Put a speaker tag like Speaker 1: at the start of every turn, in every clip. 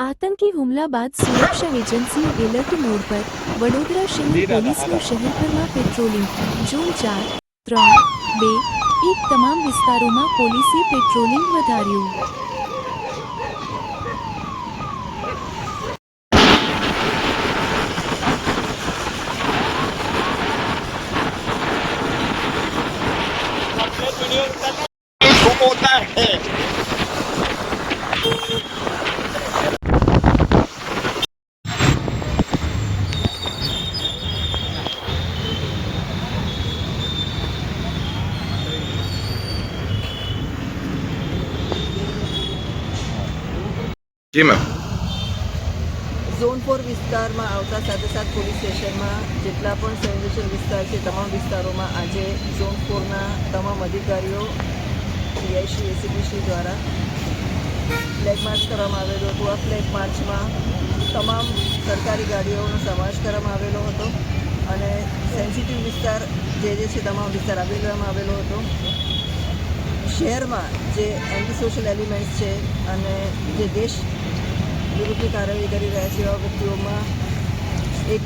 Speaker 1: આતંકી હુમલા બાદ સુરક્ષા એજન્સી એલર્ટ મોડ પર વડોદરા શહેર પોલીસનું શહેરભરમાં પેટ્રોલિંગ જૂન ચાર ત્રણ બે એક તમામ વિસ્તારોમાં પોલીસે પેટ્રોલિંગ વધાર્યું
Speaker 2: गुम होता है જી મેમ
Speaker 3: ઝોન ફોર વિસ્તારમાં આવતા સાથે સાથે પોલીસ સ્ટેશનમાં જેટલા પણ સંવેદનશીલ વિસ્તાર છે, તમામ વિસ્તારોમાં આજે ઝોન ફોરના તમામ અધિકારીઓ પીઆઈસી એસીબીસી દ્વારા ફ્લેગ માર્ચ કરવામાં આવેલો હતો. આ ફ્લેગ માર્ચમાં તમામ સરકારી ગાડીઓનો સમાવેશ કરવામાં આવેલો હતો અને સેન્સિટિવ વિસ્તાર જે જે છે, તમામ વિસ્તાર આપી લેવામાં આવેલો હતો. શહેરમાં જે એન્ટી સોશિયલ એલિમેન્ટ્સ છે અને જે દેશ વિરુદ્ધની કાર્યવાહી કરી રહ્યા છે એવા વ્યક્તિઓમાં એક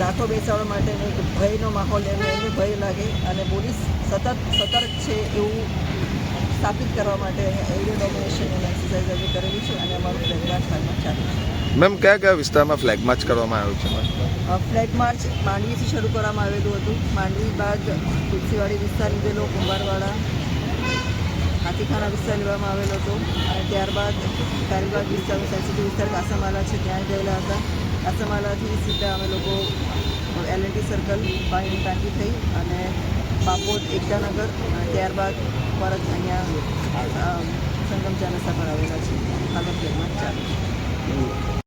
Speaker 3: દાખલો બેસાડવા માટે એક ભયનો માહોલ એમને એને ભય લાગે અને પોલીસ સતત સતર્ક છે એવું સ્થાપિત કરવા માટે એરિયો ડોમિનેશન એક્સરસાઇઝ અમે કરેલી છે અને અમારું ફ્લેગમાર્ચ હાલમાં ચાલુ છે.
Speaker 2: મેમ કયા કયા વિસ્તારમાં ફ્લેગ માર્ચ કરવામાં આવ્યું છે?
Speaker 3: ફ્લેગ માર્ચ માંડવીથી શરૂ કરવામાં આવેલું હતું. માંડવી બાદ તુલસીવાડી વિસ્તાર લીધેલો કુંભારવાડા હાથીખાના વિસ્તાર લેવામાં આવેલો હતો અને ત્યારબાદ કારીબાગ વિસ્તાર સેન્સિટિવ વિસ્તાર કાસામાલા છે, ત્યાં ગયેલા હતા. કાસામાલાથી સીધા અમે લોકો એલએનટી સર્કલ પાણીની ટાંકી થઈ અને પાપોદ એકતાનગર ત્યારબાદ પરત અહીંયા સંગમ ચાનસા પર આવેલા છે. હાલમાં ફ્લેગમાં ચાલુ.